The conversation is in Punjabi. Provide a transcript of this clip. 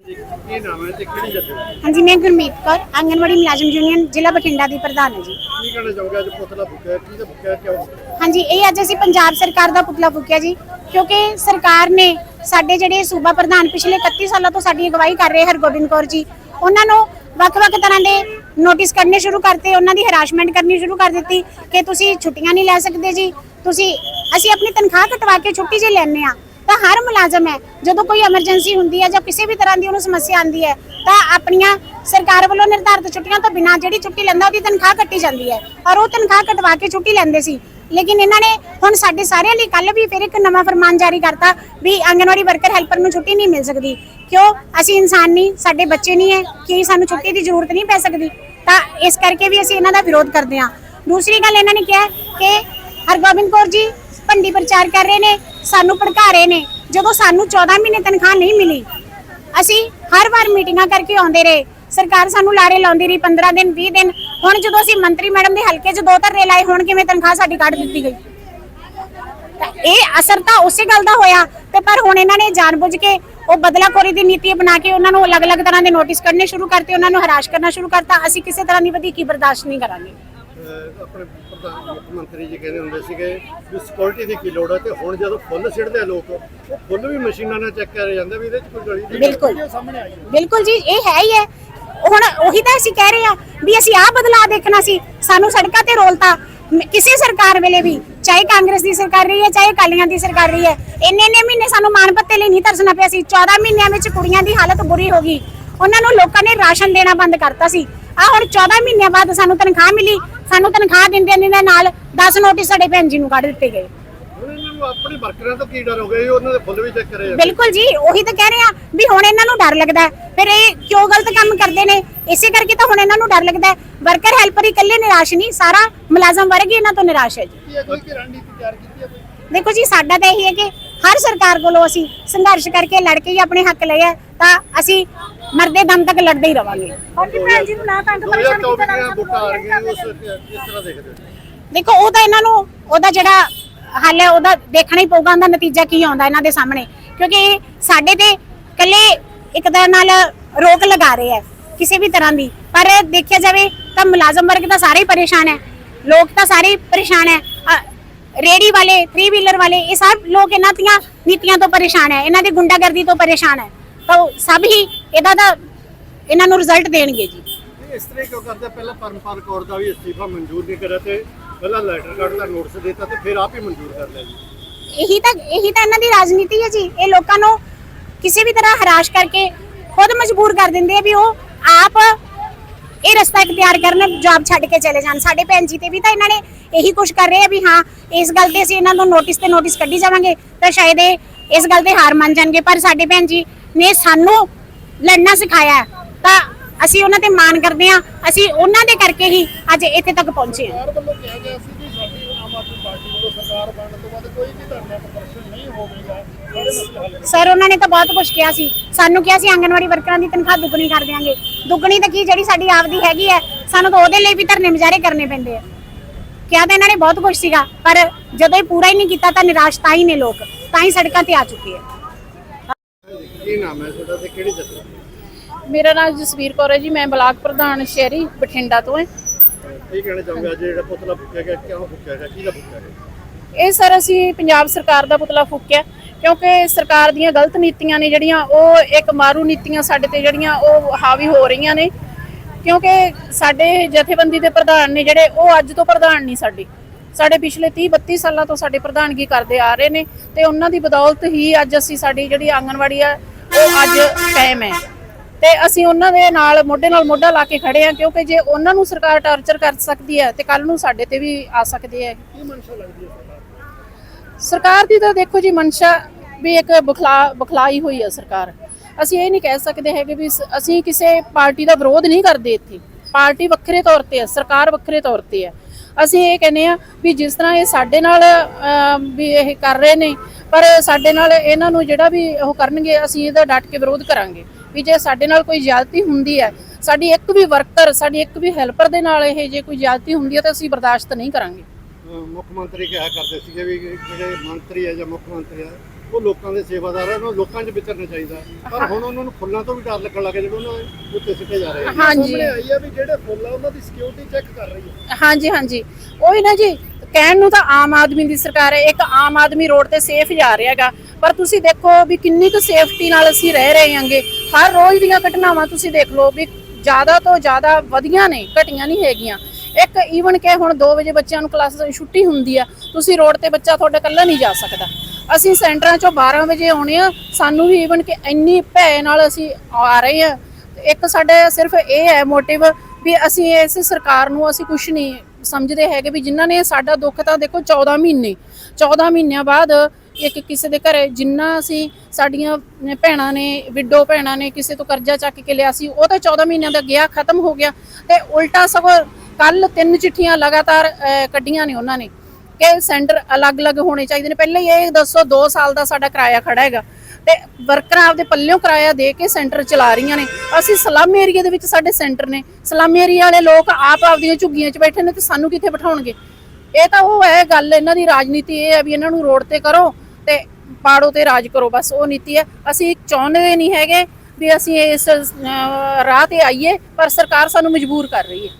ਕੀ ਨਾਮ ਹੈ ਤੇ ਕਿਹੜੀ ਜਗ੍ਹਾ ਹਾਂਜੀ ਮੈਂ ਗੁਰਮੀਤ ਕੌਰ ਆਂਗਨਵਾੜੀ ਮੁਲਾਜ਼ਮ ਯੂਨੀਅਨ ਜ਼ਿਲ੍ਹਾ ਬਠਿੰਡਾ ਦੀ ਪ੍ਰਧਾਨ ਹਾਂ ਜੀ। ਕੀ ਕਹਿਣਾ ਚਾਹੋਗੇ? ਅੱਜ ਪੁਤਲਾ ਫੁੱਕਿਆ ਕੀ ਦਾ ਫੁੱਕਿਆ ਕਿਉਂ ਹਾਂਜੀ ਇਹ ਅੱਜ ਅਸੀਂ ਪੰਜਾਬ ਸਰਕਾਰ ਦਾ ਪੁਤਲਾ ਫੂਕਿਆ ਜੀ ਕਿਉਂਕਿ ਸਰਕਾਰ ਨੇ ਸਾਡੇ ਜਿਹੜੇ ਸੂਬਾ ਪ੍ਰਧਾਨ ਪਿਛਲੇ 31 ਸਾਲਾਂ ਤੋਂ ਸਾਡੀ ਅਗਵਾਈ ਕਰ ਰਹੇ ਹਰਗੋਬਿੰਦ ਕੌਰ ਜੀ ਉਹਨਾਂ ਨੂੰ ਵੱਖ-ਵੱਖ ਤਰ੍ਹਾਂ ਦੇ ਨੋਟਿਸ ਕਰਨੇ ਸ਼ੁਰੂ ਕਰਤੇ ਉਹਨਾਂ ਦੀ ਹਰਾਸਮੈਂਟ ਕਰਨੀ ਸ਼ੁਰੂ ਕਰ ਦਿੱਤੀ ਕਿ ਤੁਸੀਂ ਛੁੱਟੀਆਂ ਨਹੀਂ ਲੈ ਸਕਦੇ ਜੀ ਤੁਸੀਂ ਅਸੀਂ ਆਪਣੀ ਤਨਖਾਹ ਕਟਵਾ ਕੇ ਛੁੱਟੀ ਜੇ ਲੈਣੇ ਆ ਤਾਂ ਹਰ ਮੁਲਾਜ਼ਮ ਹੈ। ਜਦੋਂ ਕੋਈ ਐਮਰਜੈਂਸੀ ਹੁੰਦੀ ਹੈ ਜਾਂ ਕਿਸੇ ਵੀ ਤਰ੍ਹਾਂ ਦੀ ਉਹਨੂੰ ਸਮੱਸਿਆ ਆਉਂਦੀ ਹੈ, ਤਾਂ ਆਪਣੀਆਂ ਸਰਕਾਰ ਵੱਲੋਂ ਨਿਰਧਾਰਿਤ ਛੁੱਟੀਆਂ ਤੋਂ ਬਿਨਾਂ ਜਿਹੜੀ ਛੁੱਟੀ ਲੈਂਦਾ, ਉਹਦੀ ਤਨਖਾਹ ਕੱਟੀ ਜਾਂਦੀ ਹੈ ਔਰ ਉਹ ਤਨਖਾਹ ਕਟਵਾ ਕੇ ਛੁੱਟੀ ਲੈਂਦੇ ਸੀ। ਲੇਕਿਨ ਇਹਨਾਂ ਨੇ ਹੁਣ ਸਾਡੇ ਸਾਰਿਆਂ ਲਈ ਕੱਲ ਵੀ ਫਿਰ ਇੱਕ ਨਵਾਂ ਫਰਮਾਨ ਜਾਰੀ ਕਰਤਾ ਵੀ ਆਂਗਨਵਾੜੀ ਵਰਕਰ ਹੈਲਪਰ ਨੂੰ ਛੁੱਟੀ ਨਹੀਂ ਮਿਲ ਸਕਦੀ। ਕਿਉਂ? ਅਸੀਂ ਇਨਸਾਨ ਨਹੀਂ, ਸਾਡੇ ਬੱਚੇ ਨਹੀਂ ਹੈ, ਕਿ ਸਾਨੂੰ ਛੁੱਟੀ ਦੀ ਜ਼ਰੂਰਤ ਨਹੀਂ ਪੈ ਸਕਦੀ? ਤਾਂ ਇਸ ਕਰਕੇ ਵੀ ਅਸੀਂ ਇਹਨਾਂ ਦਾ ਵਿਰੋਧ ਕਰਦੇ ਹਾਂ। ਦੂਸਰੀ ਗੱਲ ਇਹਨਾਂ ਨੇ ਕਿਹਾ ਕਿ ਹਰਗੋਬਿੰਦ ਕੌਰ ਜੀ ਭੰਡੀ ਪ੍ਰਚਾਰ ਕਰ ਰਹੇ ਨੇ, ਸਾਨੂੰ ਭੜਕਾ ਰਹੇ ਨੇ। ਜਦੋਂ ਸਾਨੂੰ 14 ਮਹੀਨੇ ਤਨਖਾਹ ਨਹੀਂ ਮਿਲੀ, ਅਸੀਂ ਹਰ ਵਾਰ ਮੀਟਿੰਗਾਂ ਕਰਕੇ ਆਉਂਦੇ ਰਹੇ। ਸਰਕਾਰ ਸਾਨੂੰ ਲਾਰੇ ਲਾਉਂਦੀ ਰਹੀ 15 ਦਿਨ 20 ਦਿਨ। ਹੁਣ ਜਦੋਂ ਅਸੀਂ ਮੰਤਰੀ ਮੈਡਮ ਦੇ ਹਲਕੇ 'ਚ ਦੋ ਧਰਨੇ ਲਾਏ, ਹੁਣ ਕਿਵੇਂ ਤਨਖਾਹ ਸਾਡੀ ਕੱਢ ਦਿੱਤੀ ਗਈ? ਇਹ ਅਸਰ ਤਾਂ ਉਸੇ ਗੱਲ ਦਾ ਹੋਇਆ। ਤੇ ਪਰ ਹੁਣ ਇਹਨਾਂ ਨੇ ਜਾਣਬੁੱਝ ਕੇ ਉਹ ਬਦਲਾਖੋਰੀ ਦੀ ਨੀਤੀ ਬਣਾ ਕੇ ਉਹਨਾਂ ਨੂੰ ਅਲੱਗ-ਅਲੱਗ ਤਰ੍ਹਾਂ ਦੇ ਨੋਟਿਸ ਕੱਢਨੇ ਸ਼ੁਰੂ ਕਰਤੇ, ਉਹਨਾਂ ਨੂੰ ਹਰਾਸ਼ ਕਰਨਾ ਸ਼ੁਰੂ ਕਰਤਾ। ਅਸੀਂ ਕਿਸੇ ਤਰ੍ਹਾਂ ਦੀ ਵਧੀਕੀ ਬਰਦਾਸ਼ਤ ਨਹੀਂ ਕਰਾਂਗੇ। ਆਪਣੇ ਪ੍ਰਧਾਨ ਮੁੱਖ ਮੰਤਰੀ ਜੀ ਕਹਿੰਦੇ ਹੁੰਦੇ ਸੀਗੇ ਵੀ ਸਿਕਿਉਰਿਟੀ ਦੀ ਕੀ ਲੋੜ ਹੈ ਤੇ ਹੁਣ ਜਦੋਂ ਫੁੱਲ ਸਿੱਟਦੇ ਆ ਲੋਕ ਉਹ ਫੁੱਲ ਵੀ ਮਸ਼ੀਨਾਂ ਨਾਲ ਚੈੱਕ ਕਰੇ ਜਾਂਦੇ ਵੀ ਇਹਦੇ ਚ ਕੋਈ ਗਲੀ ਦੀ ਬਿਲਕੁਲ। ਸਾਹਮਣੇ ਆਈ ਬਿਲਕੁਲ ਜੀ ਇਹ ਹੈ ਹੀ ਹੈ। ਹੁਣ ਉਹੀ ਤਾਂ ਅਸੀਂ ਕਹਿ ਰਹੇ ਹਾਂ ਵੀ ਅਸੀਂ ਆਹ ਬਦਲਾਅ ਦੇਖਣਾ ਸੀ। ਸਾਨੂੰ ਸੜਕਾਂ ਤੇ ਰੋਲਤਾ। ਕਿਸੇ ਸਰਕਾਰ ਵੇਲੇ ਵੀ ਚਾਹੇ ਕਾਂਗਰਸ ਦੀ ਸਰਕਾਰ ਰਹੀ ਹੈ ਚਾਹੇ ਅਕਾਲੀਆਂ ਦੀ ਸਰਕਾਰ ਰਹੀ ਹੈ ਇੰਨੇ ਇੰਨੇ ਮਹੀਨੇ ਸਾਨੂੰ ਮਾਣ ਪੱਤੇ ਲਈ ਨਹੀਂ ਤਰਸਣਾ ਪਿਆ ਸੀ। 14 ਮਹੀਨਿਆਂ ਵਿੱਚ ਕੁੜੀਆਂ ਦੀ ਹਾਲਤ ਬੁਰੀ ਹੋ ਗਈ। ਉਹਨਾਂ ਨੂੰ ਲੋਕਾਂ ਨੇ ਰਾਸ਼ਨ ਦੇਣਾ ਬੰਦ ਕਰਤਾ ਸੀ। ਆ ਹੁਣ 14 ਮਹੀਨਿਆਂ ਬਾਅਦ ਸਾਨੂੰ ਤਨਖਾਹ ਮਿਲੀ। ਸਾਨੂੰ ਤਨਖਾਹ ਦਿੰਦੇ ਦਿੰਦੇ ਨਾਲ 10 ਨੋਟਿਸ ਸਾਡੇ ਭੈਣ ਜੀ ਨੂੰ ਕੱਢ ਦਿੱਤੇ ਗਏ। ਹੁਣ ਇਹਨਾਂ ਨੂੰ ਆਪਣੇ ਵਰਕਰਾਂ ਤੋਂ ਕੀ ਡਰ ਹੋ ਗਿਆ? ਜੀ ਉਹਨਾਂ ਦੇ ਫੁੱਲ ਵੀ ਚੈੱਕ ਕਰੇ ਜਾਂਦੇ ਬਿਲਕੁਲ ਜੀ ਉਹੀ ਤਾਂ ਕਹਿ ਰਹੇ ਆ ਵੀ ਹੁਣ ਇਹਨਾਂ ਨੂੰ ਡਰ ਲੱਗਦਾ ਹੈ। ਫਿਰ ਇਹ ਕਿਉਂ ਗਲਤ ਕੰਮ ਕਰਦੇ ਨੇ? ਇਸੇ ਕਰਕੇ ਤਾਂ ਹੁਣ ਇਹਨਾਂ ਨੂੰ ਡਰ ਲੱਗਦਾ ਵਰਕਰ ਹੈਲਪਰ ਇਕੱਲੇ ਨਿਰਾਸ਼ ਨਹੀਂ ਸਾਰਾ ਮੁਲਾਜ਼ਮ ਵਰਗ ਹੀ ਇਹਨਾਂ ਤੋਂ ਨਿਰਾਸ਼ ਹੈ ਜੀ। ਕੀ ਹੈ ਕੋਈ ਕਿ ਰਣਨੀਤੀ ਤਿਆਰ ਕੀਤੀ ਹੈ ਕੋਈ? ਦੇਖੋ ਜੀ ਸਾਡਾ ਤਾਂ ਇਹੀ ਹੈ ਕਿ ਹਰ ਸਰਕਾਰ ਕੋਲੋਂ ਅਸੀਂ ਸੰਘਰਸ਼ ਕਰਕੇ ਲੜ ਕੇ ਹੀ ਆਪਣੇ ਹੱਕ ਲਏ ਆ। ਤਾਂ ਅਸੀਂ ਮਰਦੇ ਦਮ ਤੱਕ ਲੜਦੇ ਹੀ ਰਵਾਂਗੇ। ਹਾਂਜੀ ਭੈਣ ਜੀ ਨੂੰ ਨਾ ਤੰਗ 2024 ਦੀਆਂ ਵੋਟਾਂ ਆ ਰਹੀਆਂ ਉਸ ਕਿਸ ਤਰ੍ਹਾਂ ਦੇਖਦੇ ਹੋ। ਦੇਖੋ ਉਹ ਤਾਂ ਇਹਨਾਂ ਨੂੰ ਉਹਦਾ ਜਿਹੜਾ ਹੱਲ ਹੈ ਉਹਦਾ ਦੇਖਣਾ ਹੀ ਪਊਗਾ ਉਹਦਾ ਨਤੀਜਾ ਕੀ ਆਉਂਦਾ ਇਹਨਾਂ ਦੇ ਸਾਹਮਣੇ। ਕਿਉਂਕਿ ਇਹ ਸਾਡੇ ਤੇ ਇਕੱਲੇ ਇੱਕ ਤਰ੍ਹਾਂ ਨਾਲ ਰੋਕ ਲਗਾ ਰਹੇ ਹੈ ਕਿਸੇ ਵੀ ਤਰ੍ਹਾਂ ਦੀ। ਪਰ ਦੇਖਿਆ ਜਾਵੇ ਤਾਂ ਮੁਲਾਜ਼ਮ ਵਰਗ ਤਾਂ ਸਾਰੇ ਹੀ ਪਰੇਸ਼ਾਨ ਹੈ। ਲੋਕ ਤਾਂ ਸਾਰੇ ਹੀ ਪਰੇਸ਼ਾਨ ਹੈ। ਅ, ਰੇਹੜੀ ਵਾਲੇ 3 ਵੀਲਰ ਵਾਲੇ ਇਹ ਸਭ ਲੋਕ ਇਹਨਾਂ ਦੀਆਂ ਨੀਤੀਆਂ ਤੋਂ ਪਰੇਸ਼ਾਨ ਹੈ। ਇਹਨਾਂ ਦੀ ਗੁੰਡਾਗਰਦੀ ਤੋਂ ਪਰੇਸ਼ਾਨ ਹੈ। ਤਾਂ ਉਹ ਸਭ ਹੀ ਇਹਦਾ ਤਾਂ ਇਹਨਾਂ ਨੂੰ ਰਿਜ਼ਲਟ ਦੇਣਗੇ ਜੀ। ਇਸ ਤਰ੍ਹਾਂ ਕਿਉਂ ਕਰਦੇ ਪਹਿਲਾਂ ਪਰਮਪਾਲ ਕੌਰ ਦਾ ਵੀ ਅਸਤੀਫਾ ਮਨਜ਼ੂਰ ਨਹੀਂ ਕਰਿਆ ਤੇ ਪਹਿਲਾਂ ਲੈਟਰ ਕੱਢਦਾ ਨੋਟਿਸ ਦਿੱਤਾ ਤੇ ਫਿਰ ਆਪ ਹੀ ਮਨਜ਼ੂਰ ਕਰ ਲਿਆ ਜੀ। ਇਹੀ ਤਾਂ ਇਹੀ ਤਾਂ ਇਹਨਾਂ ਦੀ ਰਾਜਨੀਤੀ ਹੈ ਜੀ। ਇਹ ਲੋਕਾਂ ਨੂੰ ਕਿਸੇ ਵੀ ਤਰ੍ਹਾਂ ਹਰਾਸ਼ ਕਰਕੇ ਖੁਦ ਮਜਬੂਰ ਕਰ ਦਿੰਦੇ ਆ ਵੀ ਉਹ ਆਪ ਇਹ ਰਸਤਾ ਇਖਤਿਆਰ ਕਰਨ ਜੌਬ ਛੱਡ ਕੇ ਚਲੇ ਜਾਣ। ਸਾਡੇ ਭੈਣ ਜੀ ਤੇ ਵੀ ਤਾਂ ਇਹਨਾਂ ਨੇ ਇਹੀ ਕੁਝ ਕਰ ਰਹੇ ਆ ਵੀ ਹਾਂ ਇਸ ਗੱਲ ਤੇ ਅਸੀਂ ਇਹਨਾਂ ਨੂੰ ਨੋਟਿਸ ਤੇ ਨੋਟਿਸ ਕੱਢੀ ਜਾਵਾਂਗੇ ਤਾਂ ਸ਼ਾਇਦ ਇਹ ਇਸ ਗੱਲ ਤੇ ਹਾਰ ਮੰਨ ਜਾਣਗੇ। ਪਰ ਸਾਡੇ ਭੈਣ ਜੀ ਨੇ ਸਾਨੂੰ ਲੜਨਾ ਸਿਖਾਇਆ ਹੈ। ਤਾਂ ਅਸੀਂ ਉਹਨਾਂ ਤੇ ਮਾਣ ਕਰਦੇ ਆ ਅਸੀਂ ਉਹਨਾਂ ਦੇ ਕਰਕੇ ਹੀ ਅੱਜ ਇੱਥੇ ਤੱਕ ਪਹੁੰਚੇ ਹਾਂ। ਸਰਕਾਰ ਵੱਲੋਂ ਕਿਹਾ ਗਿਆ ਸੀ ਕਿ ਸਾਡੀ ਆਮ ਆਦਮੀ ਪਾਰਟੀ ਵੱਲੋਂ ਸਰਕਾਰ ਬਣਨ ਤੋਂ ਬਾਅਦ ਕੋਈ ਵੀ ਧਰਨਾ ਪ੍ਰਦਰਸ਼ਨ ਨਹੀਂ ਹੋਵੇਗਾ। ਸਾਰੇ ਮਸਲੇ ਹੱਲ ਸਰ ਉਹਨਾਂ ਨੇ ਤਾਂ ਬਹੁਤ ਕੁਝ ਕਿਹਾ ਸੀ। ਸਾਨੂੰ ਕਿਹਾ ਸੀ ਆਂਗਨਵਾੜੀ ਵਰਕਰਾਂ ਦੀ ਤਨਖਾਹ ਦੁੱਗਣੀ ਕਰ ਦਿਆਂਗੇ। ਦੁੱਗਣੀ ਤਾਂ ਕੀ ਜਿਹੜੀ ਸਾਡੀ ਆਪਦੀ ਹੈਗੀ ਹੈ ਸਾਨੂੰ ਤਾਂ ਉਹਦੇ ਲਈ ਵੀ ਧਰਨੇ ਮੁਜ਼ਾਹਰੇ ਕਰਨੇ ਪੈਂਦੇ ਆ। ਕਿਹਾ ਤਾਂ ਇਹਨਾਂ ਨੇ ਬਹੁਤ ਕੁਝ ਸੀਗਾ ਪਰ ਜਦੋਂ ਇਹ ਪੂਰਾ ਹੀ ਨਹੀਂ ਕੀਤਾ ਤਾਂ ਨਿਰਾਸ਼ ਤਾਂ ਹੀ ਨੇ ਲੋਕ। ਤਾਂ ਹੀ ਸੜਕਾਂ ਤੇ ਆ ਚੁੱਕੇ ਆ। ਕੀ ਨਾਮ ਹੈ ਤੁਹਾਡਾ ਤੇ ਕਿਹੜੀ ਜਗ੍ਹਾ? ਮੇਰਾ ਨਾਮ ਜਸਵੀਰ ਕੌਰ ਹੈ ਜੀ ਮੈਂ ਬਲਾਕ ਪ੍ਰਧਾਨ ਸ਼ਹਿਰੀ ਬਠਿੰਡਾ ਤੋਂ ਹਾਂ। ਕੀ ਕਹਿਣਾ ਚਾਹੋਗੇ ਅੱਜ ਜਿਹੜਾ ਪੁਤਲਾ ਫੁੱਕਿਆ ਗਿਆ ਕਿਉਂ ਫੁੱਕਿਆ ਗਿਆ ਕਿਹਦਾ ਫੁੱਕਿਆ ਗਿਆ? ਇਹ ਸਰ ਅਸੀਂ ਪੰਜਾਬ ਸਰਕਾਰ ਦਾ ਪੁਤਲਾ ਫੂਕਿਆ ਕਿਉਂਕਿ ਸਰਕਾਰ ਦੀਆਂ ਗਲਤ ਨੀਤੀਆਂ ਨੇ ਜਿਹੜੀਆਂ ਉਹ ਇੱਕ ਮਾਰੂ ਨੀਤੀਆਂ ਸਾਡੇ ਤੇ ਜਿਹੜੀਆਂ ਉਹ ਹਾਵੀ ਹੋ ਰਹੀਆਂ ਨੇ। ਕਿਉਂਕਿ ਸਾਡੇ ਜਥੇਬੰਦੀ ਦੇ ਪ੍ਰਧਾਨ ਨੇ ਜਿਹੜੇ ਉਹ ਅੱਜ ਤੋਂ ਪ੍ਰਧਾਨ ਨਹੀਂ ਸਾਡੇ। ਸਾਡੇ ਪਿਛਲੇ 30 32 ਸਾਲਾਂ ਤੋਂ ਸਾਡੇ ਪ੍ਰਧਾਨਗੀ ਕਰਦੇ ਆ ਰਹੇ ਨੇ ਤੇ ਉਹਨਾਂ ਦੀ ਬਦੌਲਤ ਹੀ ਅੱਜ ਅਸੀਂ ਸਾਡੀ ਜਿਹੜੀ ਆਂਗਣਵਾੜੀ ਆ ਉਹ ਅੱਜ ਕਾਇਮ ਹੈ। ਤੇ ਅਸੀਂ ਉਹਨਾਂ ਦੇ ਨਾਲ ਮੋਢੇ ਨਾਲ ਮੋਢਾ ਲਾ ਕੇ ਖੜੇ ਆ ਕਿਉਂਕਿ ਜੇ ਉਹਨਾਂ ਨੂੰ ਸਰਕਾਰ ਟਾਰਚਰ ਕਰ ਸਕਦੀ ਹੈ ਤੇ ਕੱਲ ਨੂੰ ਸਾਡੇ ਤੇ ਵੀ ਆ ਸਕਦੇ ਹੈ। ਕੀ ਮਨਸ਼ਾ ਲੱਗਦੀ ਹੈ ਸਰਕਾਰ? ਦੀ ਤਾਂ ਦੇਖੋ ਜੀ ਮਨਸ਼ਾ ਵੀ ਇੱਕ ਬਖਲਾ ਬਖਲਾਈ ਹੋਈ ਹੈ ਸਰਕਾਰ। ਅਸੀਂ ਇਹ ਨਹੀਂ ਕਹਿ ਸਕਦੇ ਹੈਗੇ ਵੀ ਅਸੀਂ ਕਿਸੇ ਪਾਰਟੀ ਦਾ ਵਿਰੋਧ ਨਹੀਂ ਕਰਦੇ ਇੱਥੇ। ਪਾਰਟੀ ਵੱਖਰੇ ਤੌਰ ਤੇ ਹੈ ਸਰਕਾਰ ਵੱਖਰੇ ਤੌਰ ਤੇ ਹੈ। ਅਸੀਂ ਇਹ ਕਹਿੰਦੇ ਆ ਵੀ ਜਿਸ ਤਰ੍ਹਾਂ ਇਹ ਸਾਡੇ ਨਾਲ ਵੀ ਇਹ ਕਰ ਰਹੇ ਨੇ, ਪਰ ਸਾਡੇ ਨਾਲ ਇਹਨਾਂ ਨੂੰ ਜਿਹੜਾ ਵੀ ਉਹ ਕਰਨਗੇ, ਅਸੀਂ ਇਹਦਾ ਡਟ ਕੇ ਵਿਰੋਧ ਕਰਾਂਗੇ। ਵੀ ਜੇ ਸਾਡੇ ਨਾਲ ਕੋਈ ਜ਼ਿਆਦਤੀ ਹੁੰਦੀ ਹੈ, ਸਾਡੀ ਇੱਕ ਵੀ ਵਰਕਰ, ਸਾਡੀ ਇੱਕ ਵੀ ਹੈਲਪਰ ਦੇ ਨਾਲ ਇਹ ਜੇ ਕੋਈ ਜ਼ਿਆਦਤੀ ਹੁੰਦੀ ਹੈ, ਤਾਂ ਅਸੀਂ ਬਰਦਾਸ਼ਤ ਨਹੀਂ ਕਰਾਂਗੇ। ਮੁੱਖ ਮੰਤਰੀ ਕਿਹਾ ਕਰਦੇ ਸੀਗੇ ਵੀ ਜਿਹੜੇ ਮੰਤਰੀ ਹੈ ਜਾਂ ਮੁੱਖ ਮੰਤਰੀ ਹੈ ਉਹ ਲੋਕਾਂ ਦੇ ਸੇਵਾਦਾਰ ਹੈ ਉਹਨਾਂ ਨੂੰ ਲੋਕਾਂ 'ਚ ਵਿਚਰਨਾ ਚਾਹੀਦਾ। ਪਰ ਹੁਣ ਉਹਨਾਂ ਨੂੰ ਫੁੱਲਾਂ ਤੋਂ ਵੀ ਡਰ ਲੱਗਣ ਲੱਗ ਗਿਆ ਜਦੋਂ ਉਹਨਾਂ ਉੱਤੇ ਸਿੱਟੇ ਜਾ ਰਹੇ ਆ। ਹਾਂਜੀ। ਆਈ ਆ ਵੀ ਜਿਹੜੇ ਫੁੱਲ ਆ ਉਹਨਾਂ ਦੀ ਸਿਕਿਉਰਿਟੀ ਚੈੱਕ ਕਰ ਰਹੀ ਹੈ ਹਾਂਜੀ ਹਾਂਜੀ। ਉਹੀ ਨਾ ਜੀ ਕਹਿਣ ਨੂੰ ਤਾਂ ਆਮ ਆਦਮੀ ਦੀ ਸਰਕਾਰ ਹੈ ਇੱਕ ਆਮ ਆਦਮੀ ਰੋਡ ਤੇ ਸੇਫ ਜਾ ਰਿਹਾ ਹੈਗਾ। ਪਰ ਤੁਸੀਂ ਦੇਖੋ ਵੀ ਕਿੰਨੀ ਕੁ ਸੇਫਟੀ ਨਾਲ ਅਸੀਂ ਰਹਿ ਰਹੇ ਹਾਂਗੇ। ਹਰ ਰੋਜ਼ ਦੀਆਂ ਘਟਨਾਵਾਂ ਤੁਸੀਂ ਦੇਖ ਲਓ ਵੀ ਜ਼ਿਆਦਾ ਤੋਂ ਜ਼ਿਆਦਾ ਵਧੀਆਂ ਨੇ ਘਟੀਆਂ ਨਹੀਂ ਹੈਗੀਆਂ। ਇੱਕ ਈਵਨ ਕਿ ਹੁਣ 2 ਵਜੇ ਬੱਚਿਆਂ ਨੂੰ ਕਲਾਸ ਛੁੱਟੀ ਹੁੰਦੀ ਆ ਤੁਸੀਂ ਰੋਡ ਤੇ ਬੱਚਾ ਤੁਹਾਡਾ ਇਕੱਲਾ ਨਹੀਂ ਜਾ ਸਕਦਾ। ਅਸੀਂ ਸੈਂਟਰਾਂ ਚੋਂ 12 ਵਜੇ ਆਉਣੇ ਆ। ਸਾਨੂੰ ਵੀ ਈਵਨ ਕਿ ਇੰਨੀ ਭੈ ਨਾਲ ਅਸੀਂ ਆ ਰਹੇ ਆ। ਇੱਕ ਸਾਡੇ ਸਿਰਫ ਇਹ ਹੈ ਮੋਟਿਵ ਵੀ ਅਸੀਂ ਇਸ ਸਰਕਾਰ ਨੂੰ ਅਸੀਂ ਕੁਝ ਨਹੀਂ ਸਮਝਦੇ ਹੈਗੇ ਵੀ ਜਿਨ੍ਹਾਂ ਨੇ ਸਾਡਾ ਦੁੱਖ ਤਾਂ ਦੇਖੋ 14 ਮਹੀਨੇ 14 ਮਹੀਨਿਆਂ ਬਾਅਦ ਇੱਕ ਕਿਸੇ ਦੇ ਘਰੇ ਜਿੰਨਾ ਅਸੀਂ ਸਾਡੀਆਂ ਭੈਣਾਂ ਨੇ, ਵਿਡੋ ਭੈਣਾਂ ਨੇ ਕਿਸੇ ਤੋਂ ਕਰਜ਼ਾ ਚੱਕ ਕੇ ਲਿਆ ਸੀ, ਉਹ ਤਾਂ 14 ਮਹੀਨਿਆਂ ਦਾ ਗਿਆ, ਖਤਮ ਹੋ ਗਿਆ। ਤੇ ਉਲਟਾ ਸਗੋਂ ਕੱਲ ਤਿੰਨ ਚਿੱਠੀਆਂ ਲਗਾਤਾਰ ਕੱਢੀਆਂ ਨੇ ਉਹਨਾਂ ਨੇ। ਕਿ ਸੈਂਟਰ ਅਲੱਗ-ਅਲੱਗ ਹੋਣੇ ਚਾਹੀਦੇ ਨੇ। ਪਹਿਲਾਂ ਹੀ ਇਹ ਦੱਸੋ 2 ਸਾਲ ਦਾ ਸਾਡਾ ਕਿਰਾਇਆ ਖੜਾ ਹੈਗਾ। ਤੇ ਵਰਕਰਾਂ ਆਪਦੇ ਪੱਲਿਓਂ ਕਿਰਾਇਆ ਦੇ ਕੇ ਸੈਂਟਰ ਚਲਾ ਰਹੀਆਂ ਨੇ। ਅਸੀਂ ਸਲਮ ਏਰੀਆ ਦੇ ਵਿੱਚ ਸਾਡੇ ਸੈਂਟਰ ਨੇ। ਸਲਮ ਏਰੀਆ ਵਾਲੇ ਲੋਕ ਆਪ ਆਪਦੀਆਂ ਝੁੱਗੀਆਂ 'ਚ ਬੈਠੇ ਨੇ ਤੇ ਸਾਨੂੰ ਕਿੱਥੇ ਬਿਠਾਉਣਗੇ? ਇਹ ਤਾਂ ਉਹ ਹੈ ਗੱਲ, ਇਹਨਾਂ ਦੀ ਰਾਜਨੀਤੀ ਇਹ ਹੈ ਵੀ ਇਹਨਾਂ ਨੂੰ ਰੋਡ ਤੇ ਕਰੋ ਤੇ ਪਾੜੋ ਤੇ ਰਾਜ ਕਰੋ। ਬਸ ਉਹ ਨੀਤੀ ਹੈ। ਅਸੀਂ ਚਾਹੁੰਦੇ ਨਹੀਂ ਹੈਗੇ ਵੀ ਅਸੀਂ ਇਸ ਰਾਹ ਤੇ ਆਈਏ, ਪਰ ਸਰਕਾਰ ਸਾਨੂੰ ਮਜਬੂਰ ਕਰ ਰਹੀ ਹੈ।